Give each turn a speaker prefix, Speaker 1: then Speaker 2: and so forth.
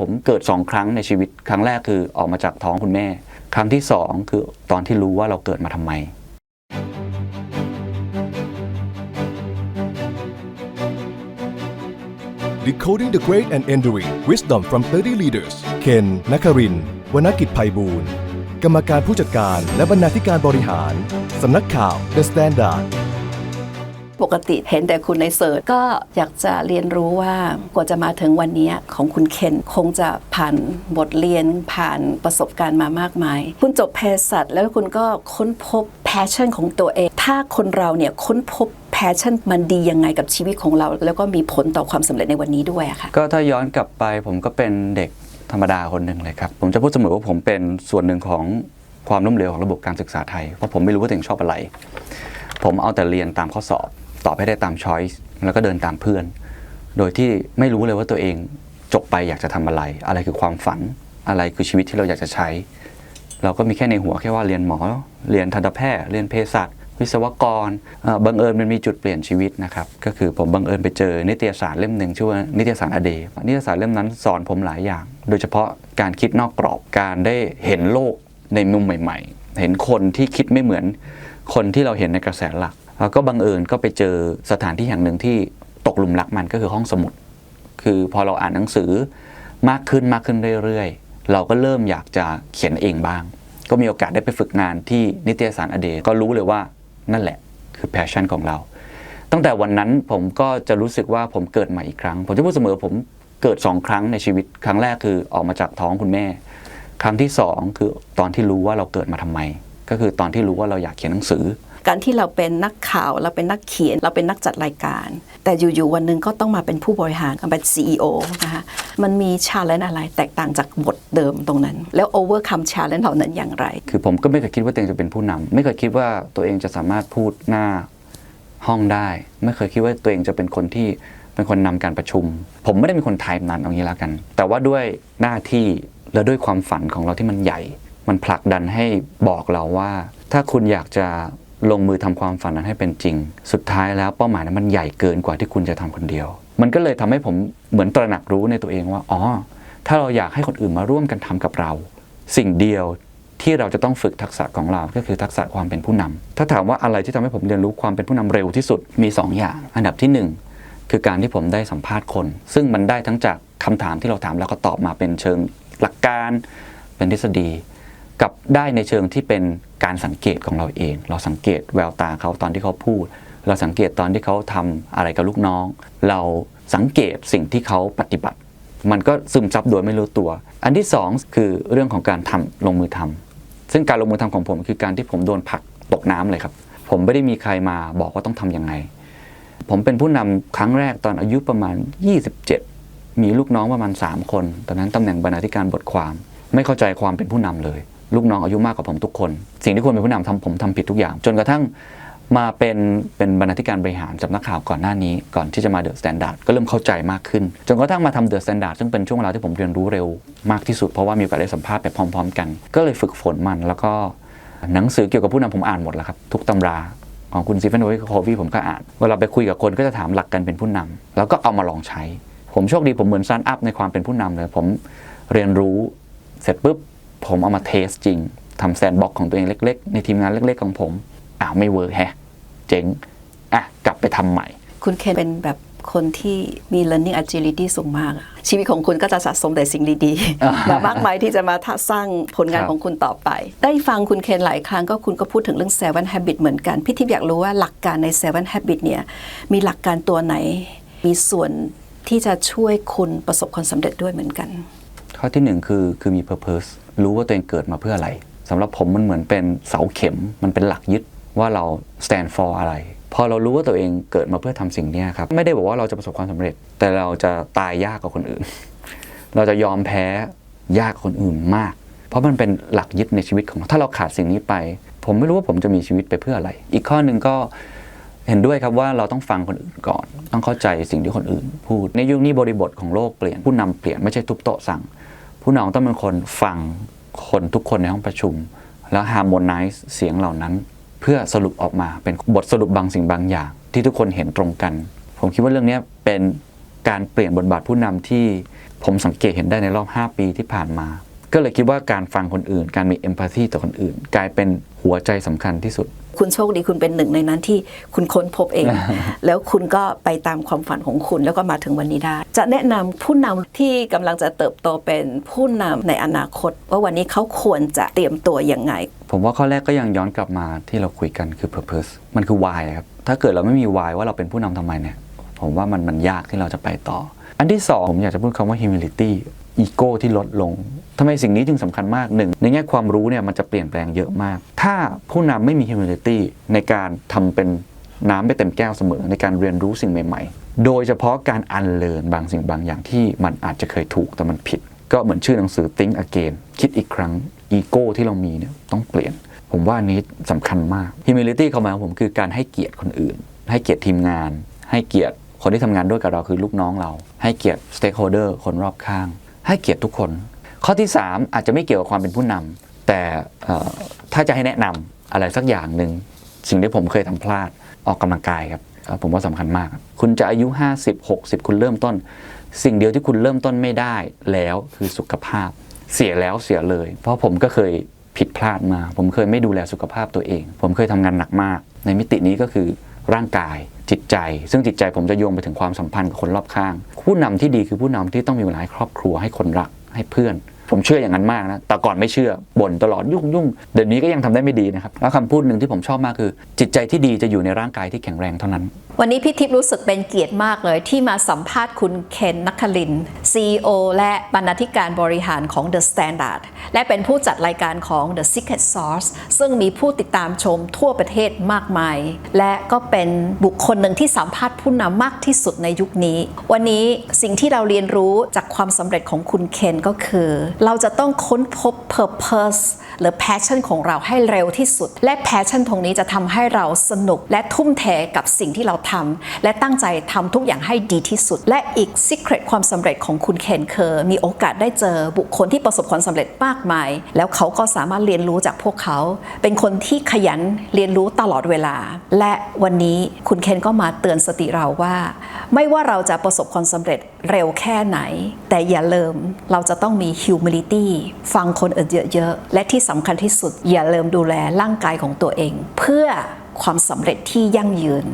Speaker 1: ผมเกิดสองครั้งในชีวิต ครั้งแรกคือออกมาจากท้องคุณแม่ ครั้งที่สองคือตอนที่รู้ว่าเราเกิดมาทำไม
Speaker 2: Decoding the Great and Enduring Wisdom from 30 Leaders เคนนักครินทร์วณกิจไพบูลย์กรรมการผู้จัดการและบรรณาธิการบริหาร สำนักข่าว The Standard
Speaker 3: ปกติเห็นแต่คุณในเสิร์ชก็อยากจะเรียนรู้ว่ากว่าจะมาถึงวันนี้ของคุณเคนคงจะผ่านบทเรียนผ่านประสบการณ์มามากมาย คุณจบเภสัชแล้วคุณก็ค้นพบแพชชั่นของตัวเอง ถ้าคนเราเนี่ยค้นพบแพชชั่นมันดียังไงกับชีวิตของเรา แล้วก็มีผลต่อความสำเร็จในวันนี้ด้วยอะค่ะ
Speaker 1: ก็ถ้าย้อนกลับไปผมก็เป็นเด็กธรรมดาคนหนึ่งเลยครับ ผมจะพูดเสมอว่าผมเป็นส่วนหนึ่งของความล้มเหลวของระบบการศึกษาไทย เพราะผมไม่รู้ว่าตัวเองชอบอะไร ผมเอาแต่เรียนตามข้อสอบ ตอบให้ได้ตามช้อยส์แล้วก็เดินตามเพื่อน โดยที่ไม่รู้เลยว่าตัวเองจบไปอยากจะทำอะไร อะไรคือความฝัน อะไรคือชีวิตที่เราอยากจะใช้ เราก็มีแค่ในหัวแค่ว่าเรียนหมอ เรียนทันตแพทย์ เรียนเภสัช วิศวกร บังเอิญมันมีจุดเปลี่ยนชีวิตนะครับ ก็คือผมบังเอิญไปเจอนิตยสารเล่มหนึ่งชื่อว่านิตยสารอเดนิตยสารเล่มนั้นสอนผมหลายอย่าง โดยเฉพาะการคิดนอกกรอบ การได้เห็นโลกในมุมใหม่ ๆ เห็นคนที่คิดไม่เหมือนคนที่เราเห็นในกระแสหลัก ก็บังเอิญก็ไปเจอสถานที่แห่งหนึ่งที่ตกหลุมรักมันก็คือห้องสมุด คือพอเราอ่านหนังสือมากขึ้นมากขึ้นเรื่อยๆ เราก็เริ่มอยากจะเขียนเองบ้าง ก็มีโอกาสได้ไปฝึกงานที่นิตยสารอเดก็รู้เลยว่านั่นแหละคือแพชชั่นของเรา ตั้งแต่วันนั้นผมก็จะรู้สึกว่าผมเกิดใหม่อีกครั้ง ผมจะพูดเสมอผมเกิดสองครั้งในชีวิต ครั้งแรกคือออกมาจากท้องคุณแม่ ครั้งที่สองคือตอนที่รู้ว่าเราเกิดมาทำไม ก็คือตอนที่รู้ว่าเราอยากเขียนหนังสือ
Speaker 3: การที่เราเป็นนักข่าว เราเป็นนักเขียน เราเป็นนักจัดรายการ แต่อยู่ๆวันหนึ่งก็ต้องมาเป็นผู้บริหารเป็น CEO นะคะมันมีชาเลนจ์อะไรแตกต่างจากบทเดิมตรงนั้น แล้ว overcome challenge เหล่านั้นอย่างไร
Speaker 1: คือผมก็ไม่เคยคิดว่าตัวเองจะเป็นผู้นำไม่เคยคิดว่าตัวเองจะสามารถพูดหน้าห้องได้ ไม่เคยคิดว่าตัวเองจะเป็นคนที่เป็นคนนำการประชุม ผมไม่ได้เป็นคนไทป์นั้นเอางี้แล้วกัน แต่ว่าด้วยหน้าที่และด้วยความฝันของเราที่มันใหญ่ มันผลักดันให้บอกเราว่า ถ้าคุณอยากจะ ลงมือทำความฝันนั้นให้เป็นจริง สุดท้ายแล้วเป้าหมายนั้นมันใหญ่เกินกว่าที่คุณจะทำคนเดียว มันก็เลยทำให้ผมเหมือนตระหนักรู้ในตัวเองว่าอ๋อถ้าเราอยากให้คนอื่นมาร่วมกันทำกับเรา สิ่งเดียวที่เราจะต้องฝึกทักษะของเราก็คือทักษะความเป็นผู้นำถ้าถามว่าอะไรที่ทำให้ผมเรียนรู้ความเป็นผู้นำเร็วที่สุดมี 2 อย่าง อันดับที่ 1 คือการที่ผมได้สัมภาษณ์คน ซึ่งมันได้ทั้งจากคำถามที่เราถามแล้วก็ตอบมาเป็นเชิงหลักการ เป็นทฤษฎี กับได้ในเชิงที่เป็นการสังเกตของเราเอง เราสังเกตแววตาเขาตอนที่เขาพูด เราสังเกตตอนที่เขาทำอะไรกับลูกน้อง เราสังเกตสิ่งที่เขาปฏิบัติ มันก็ซึมซับโดยไม่รู้ตัว อันที่สองคือเรื่องของการทำลงมือทำซึ่งการลงมือทำของผมคือการที่ผมโดนผลักตกน้ำเลยครับ ผมไม่ได้มีใครมาบอกว่าต้องทำยังไง ผมเป็นผู้นำครั้งแรกตอนอายุประมาณ 27 มีลูกน้องประมาณ 3 คน ตอนนั้นตำแหน่งบรรณาธิการบทความ ไม่เข้าใจความเป็นผู้นำเลย ลูกน้องอายุมากกว่าผมทุกคน สิ่งที่ควรเป็นผู้นำทำผมทำผิดทุกอย่าง จนกระทั่งมาเป็นเป็นบรรณาธิการบริหารสำนักข่าวก่อนหน้านี้ ก่อนที่จะมาเดอะสแตนดาร์ดก็เริ่มเข้าใจมากขึ้น จนกระทั่งมาทำเดอะสแตนดาร์ดซึ่งเป็นช่วงเวลาที่ผมเรียนรู้เร็วมากที่สุด เพราะว่ามีโอกาสได้สัมภาษณ์ไปพร้อม ๆ กัน ก็เลยฝึกฝนมัน แล้วก็หนังสือเกี่ยวกับผู้นำผมอ่านหมดแล้วครับทุกตำราของคุณซีเฟนโอวิโควีผมก็อ่านเวลาไปคุยกับคนก็จะถามหลักการเป็นผู้นำแล้วก็เอามาลองใช้ ผมโชคดีผมเหมือนซันอัพในความเป็นผู้นำเลยผมเรียนรู้เสร็จปุ๊บ ผมเอามาเทสจริงทำแซนด์บ็อกของตัวเองเล็ก ๆ ในทีมงานเล็ก ๆ ของผมอ้าวไม่เวิร์กแฮะ เจ๋ง อะ กลับไปทำใหม่
Speaker 3: คุณเคนเป็นแบบคนที่มี learning agility สูงมากอะชีวิตของคุณก็จะสะสมแต่สิ่งดีๆมามากมายที่จะมาสร้างผลงาน
Speaker 1: ครับ
Speaker 3: ของคุณต่อไป ได้ฟังคุณเคนหลายครั้งก็คุณก็พูดถึงเรื่อง seven habit เหมือนกัน พี่ทิพย์อยากรู้ว่าหลักการใน seven habit เนี่ย มีหลักการตัวไหน มีส่วนที่จะช่วยคุณประสบความสำเร็จด้วยเหมือนกัน
Speaker 1: ข้อที่หนึ่งคือคือมี purpose รู้ว่าตัวเองเกิดมาเพื่ออะไรสำหรับผมมันเหมือนเป็นเสาเข็มมันเป็นหลักยึดว่าเรา stand for อะไรพอเรารู้ว่าตัวเองเกิดมาเพื่อทำสิ่งนี้ครับไม่ได้บอกว่าเราจะประสบความสำเร็จ แต่เราจะตายยากกว่าคนอื่น เราจะยอมแพ้ยากกว่าคนอื่นมาก เพราะมันเป็นหลักยึดในชีวิตของเราถ้าเราขาดสิ่งนี้ไป ผมไม่รู้ว่าผมจะมีชีวิตไปเพื่ออะไร อีกข้อหนึ่งก็ เห็นด้วยครับว่าเราต้องฟังคนอื่นก่อน ต้องเข้าใจสิ่งที่คนอื่นพูด ในยุคนี้บริบทของโลกเปลี่ยนผู้นำเปลี่ยนไม่ใช่ทุบโต๊ะสั่ง ผู้นำต้องเป็นคนฟังคนทุกคนในห้องประชุม แล้วฮาร์โมนไนซ์เสียงเหล่านั้น เพื่อสรุปออกมาเป็นบทสรุปบางสิ่งบางอย่าง ที่ทุกคนเห็นตรงกัน ผมคิดว่าเรื่องนี้เป็นการเปลี่ยนบทบาทผู้นำที่ผมสังเกตเห็นได้ในรอบ 5 ปีที่ผ่านมา ก็เลยคิดว่าการฟังคนอื่น การมีเอมพัตตีต่อคนอื่น กลายเป็นหัวใจสำคัญที่สุด
Speaker 4: คุณโชคดีคุณเป็นหนึ่งในนั้นที่คุณค้นพบเอง แล้วคุณก็ไปตามความฝันของคุณแล้วก็มาถึงวันนี้ได้ จะแนะนำผู้นำที่กำลังจะเติบโตเป็นผู้นำในอนาคต ว่าวันนี้เขาควรจะเตรียมตัวยังไง
Speaker 1: ผมว่าข้อแรกก็ยังย้อนกลับมาที่เราคุยกันคือ purpose มันคือ why ครับถ้าเกิดเราไม่มี why ว่าเราเป็นผู้นำทำไมเนี่ยผมว่ามันมันยากที่เราจะไปต่อ อันที่สองผมอยากจะพูดคำว่า humility ego ที่ลดลงทำไมสิ่งนี้จึงสำคัญมากหนึ่งในแง่ความรู้เนี่ยมันจะเปลี่ยนแปลงเยอะมาก ถ้าผู้นำไม่มี humility ในการทำเป็นน้ำไม่เต็มแก้วเสมอในการเรียนรู้สิ่งใหม่ ๆ โดยเฉพาะการอันเลินบางสิ่งบางอย่างที่มันอาจจะเคยถูกแต่มันผิด ก็เหมือนชื่อหนังสือ think again คิดอีกครั้ง ego ที่เรามีเนี่ยต้องเปลี่ยน ผมว่านี้สำคัญมาก humility เข้ามาของผมคือการให้เกียรติคนอื่น ให้เกียรติทีมงาน ให้เกียรติคนที่ทำงานด้วยกับเราคือลูกน้องเรา ให้เกียรติ stakeholder คนรอบข้าง ให้เกียรติทุกคน ข้อที่ 3 อาจจะไม่เกี่ยวกับความเป็นผู้นำแต่ถ้าจะให้แนะนำอะไรสักอย่างหนึ่งสิ่งที่ผมเคยทำพลาดออกกำลังกายครับผมว่าสำคัญมาก คุณจะอายุ 50 60 คุณเริ่มต้น สิ่งเดียวที่คุณเริ่มต้นไม่ได้แล้วคือสุขภาพ เสียแล้วเสียเลย เพราะผมก็เคยผิดพลาดมา ผมเคยไม่ดูแลสุขภาพตัวเอง ผมเคยทำงานหนักมาก ในมิตินี้ก็คือร่างกาย จิตใจ ซึ่งจิตใจผมจะโยงไปถึงความสัมพันธ์กับคนรอบข้าง ผู้นำที่ดีคือผู้นำที่ต้องมีเวลาให้ครอบครัวให้คนรักให้เพื่อน ผมเชื่ออย่างนั้นมากนะแต่ก่อนไม่เชื่อบ่นตลอดยุ่งยุ่งเดี๋ยวนี้ก็ยังทำได้ไม่ดีนะครับแล้วคำพูดหนึ่งที่ผมชอบมากคือ จิตใจที่ดีจะอยู่ในร่างกายที่แข็งแรงเท่านั้น
Speaker 3: วันนี้พี่ทิพย์รู้สึกเป็นเกียรติมากเลยที่มาสัมภาษณ์คุณเคนนักคลิน CEO และบรรณาธิการบริหารของ The Standard และเป็นผู้จัดรายการของ The Secret Sauce ซึ่งมีผู้ติดตามชมทั่วประเทศมากมาย และก็เป็นบุคคลหนึ่งที่สัมภาษณ์ผู้นำมากที่สุดในยุคนี้ วันนี้สิ่งที่เราเรียนรู้จากความสำเร็จของคุณเคนก็คือ เราจะต้องค้นพบ purpose หรือ passion ของเราให้เร็วที่สุด และ passion ตรงนี้จะทำให้เราสนุกและทุ่มเทกับสิ่งที่เราทำและตั้งใจทำทุกอย่างให้ดีที่สุด และอีก secret ความสำเร็จของคุณเคนคือมีโอกาสได้เจอบุคคลที่ประสบความสำเร็จมากมาย แล้วเขาก็สามารถเรียนรู้จากพวกเขา เป็นคนที่ขยันเรียนรู้ตลอดเวลา และวันนี้คุณเคนก็มาเตือนสติเราว่า ไม่ว่าเราจะประสบความสำเร็จ เร็วแค่ไหน แต่อย่าลืมเราจะต้องมี humility ฟังคนอื่นเยอะๆ และที่สำคัญที่สุด อย่าลืมดูแลร่างกายของตัวเอง เพื่อความสำเร็จที่ยั่งยืน